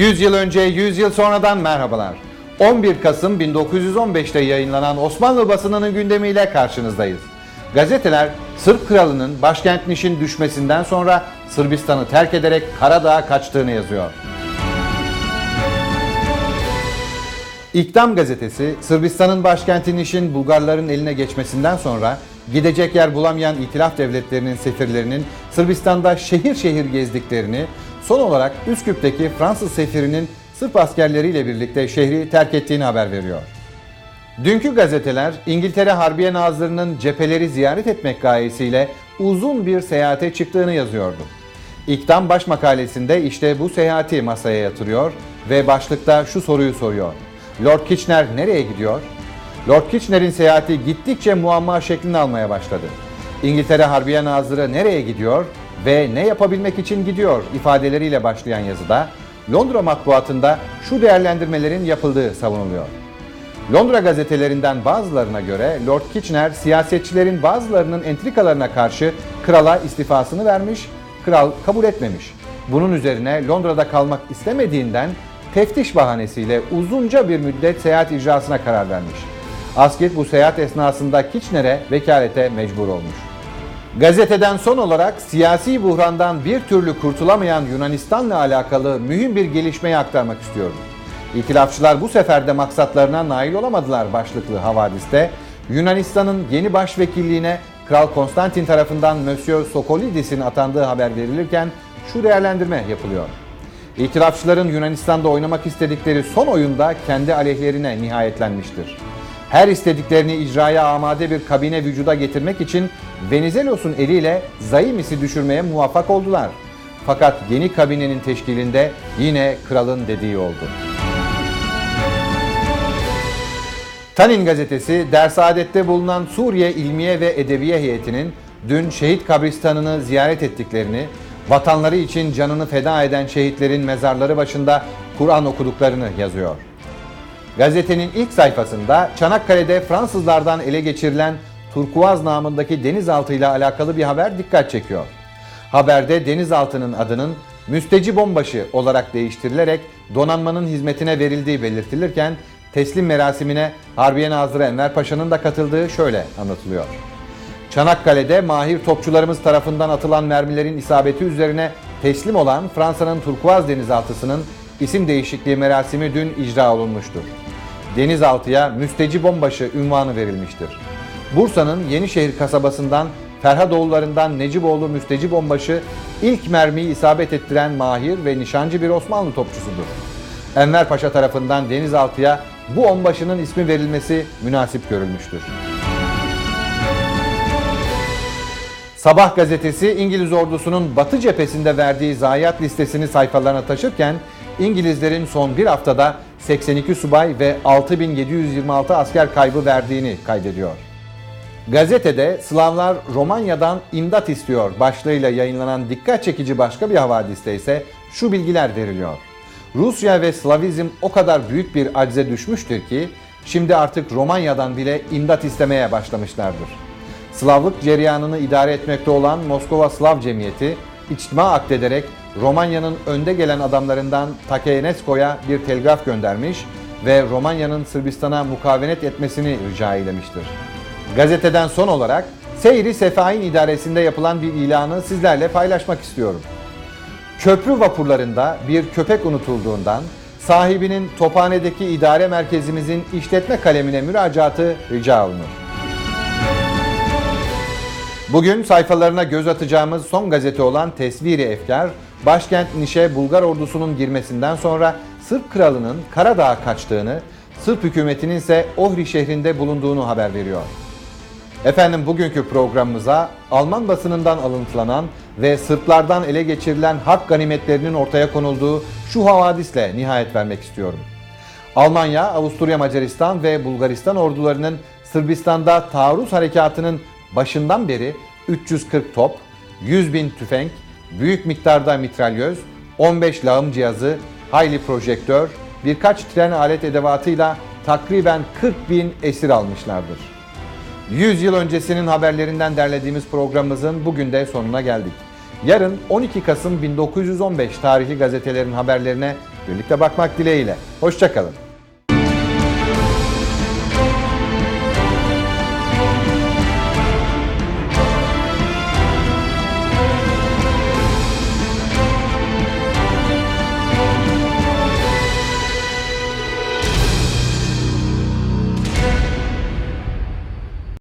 100 yıl önce 100 yıl sonradan merhabalar. 11 Kasım 1915'te yayınlanan Osmanlı basınının gündemiyle karşınızdayız. Gazeteler Sırp kralının başkent Niş'in düşmesinden sonra Sırbistan'ı terk ederek Karadağ'a kaçtığını yazıyor. İktam gazetesi Sırbistan'ın başkenti Niş'in Bulgarların eline geçmesinden sonra gidecek yer bulamayan itilaf devletlerinin sefirlerinin Sırbistan'da şehir şehir gezdiklerini, son olarak Üsküp'teki Fransız sefirinin Sırp askerleriyle birlikte şehri terk ettiğini haber veriyor. Dünkü gazeteler İngiltere Harbiye Nazırı'nın cepheleri ziyaret etmek gayesiyle uzun bir seyahate çıktığını yazıyordu. İktam baş makalesinde işte bu seyahati masaya yatırıyor ve başlıkta şu soruyu soruyor. Lord Kitchener nereye gidiyor? Lord Kitchener'in seyahati gittikçe muamma şeklini almaya başladı. İngiltere Harbiye Nazırı nereye gidiyor ve ne yapabilmek için gidiyor ifadeleriyle başlayan yazıda Londra matbuatında şu değerlendirmelerin yapıldığı savunuluyor. Londra gazetelerinden bazılarına göre Lord Kitchener siyasetçilerin bazılarının entrikalarına karşı krala istifasını vermiş, kral kabul etmemiş. Bunun üzerine Londra'da kalmak istemediğinden teftiş bahanesiyle uzunca bir müddet seyahat icrasına karar vermiş. Asket bu seyahat esnasında Kitchener'e vekalete mecbur olmuş. Gazeteden son olarak siyasi buhrandan bir türlü kurtulamayan Yunanistan'la alakalı mühim bir gelişmeyi aktarmak istiyorum. İtilafçılar bu sefer de maksatlarına nail olamadılar başlıklı havadiste. Yunanistan'ın yeni başvekilliğine Kral Konstantin tarafından Monsieur Sokolidis'in atandığı haber verilirken şu değerlendirme yapılıyor. İtilafçıların Yunanistan'da oynamak istedikleri son oyunda kendi aleyhlerine nihayetlenmiştir. Her istediklerini icraya amade bir kabine vücuda getirmek için Venizelos'un eliyle Zaimis'i düşürmeye muvaffak oldular. Fakat yeni kabinenin teşkilinde yine kralın dediği oldu. Tanin gazetesi Dersaadet'te bulunan Suriye İlmiye ve Edebiye heyetinin dün şehit kabristanını ziyaret ettiklerini, vatanları için canını feda eden şehitlerin mezarları başında Kur'an okuduklarını yazıyor. Gazetenin ilk sayfasında Çanakkale'de Fransızlardan ele geçirilen Turkuaz namındaki denizaltı ile alakalı bir haber dikkat çekiyor. Haberde denizaltının adının Müsteci Bombaşı olarak değiştirilerek donanmanın hizmetine verildiği belirtilirken teslim merasimine Harbiye Nazırı Enver Paşa'nın da katıldığı şöyle anlatılıyor. Çanakkale'de mahir topçularımız tarafından atılan mermilerin isabeti üzerine teslim olan Fransa'nın Turkuaz denizaltısının isim değişikliği merasimi dün icra olunmuştur. Denizaltıya Müsteci Bombaşı ünvanı verilmiştir. Bursa'nın Yenişehir kasabasından Ferhadoğullarından Neciboğlu Müsteci Bombaşı ilk mermiyi isabet ettiren mahir ve nişancı bir Osmanlı topçusudur. Enver Paşa tarafından denizaltıya bu onbaşının ismi verilmesi münasip görülmüştür. Sabah gazetesi İngiliz ordusunun Batı cephesinde verdiği zayiat listesini sayfalarına taşırken İngilizlerin son bir haftada 82 subay ve 6726 asker kaybı verdiğini kaydediyor. Gazetede Slavlar Romanya'dan imdat istiyor başlığıyla yayınlanan dikkat çekici başka bir havadiste ise şu bilgiler veriliyor. Rusya ve Slavizm o kadar büyük bir acize düşmüştür ki şimdi artık Romanya'dan bile imdat istemeye başlamışlardır. Slavlık cereyanını idare etmekte olan Moskova Slav Cemiyeti içtima akdederek Romanya'nın önde gelen adamlarından Takeyenesko'ya bir telgraf göndermiş ve Romanya'nın Sırbistan'a mukavenet etmesini rica eylemiştir. Gazeteden son olarak Seyri Sefahin idaresinde yapılan bir ilanı sizlerle paylaşmak istiyorum. Köprü vapurlarında bir köpek unutulduğundan sahibinin Tophane'deki idare merkezimizin işletme kalemine müracaatı rica olunur. Bugün sayfalarına göz atacağımız son gazete olan Tesviri Efkar, başkent Niş'e Bulgar ordusunun girmesinden sonra Sırp kralının Karadağ'a kaçtığını, Sırp hükümetinin ise Ohri şehrinde bulunduğunu haber veriyor. Efendim bugünkü programımıza Alman basınından alıntılanan ve Sırplardan ele geçirilen hak ganimetlerinin ortaya konulduğu şu havadisle nihayet vermek istiyorum. Almanya, Avusturya Macaristan ve Bulgaristan ordularının Sırbistan'da taarruz harekatının başından beri 340 top, 100 bin tüfek, büyük miktarda mitralyöz, 15 lağım cihazı, hayli projektör, birkaç tren alet edevatıyla takriben 40 bin esir almışlardır. 100 yıl öncesinin haberlerinden derlediğimiz programımızın bugün de sonuna geldik. Yarın 12 Kasım 1915 tarihli gazetelerin haberlerine Birlikte bakmak dileğiyle. Hoşçakalın.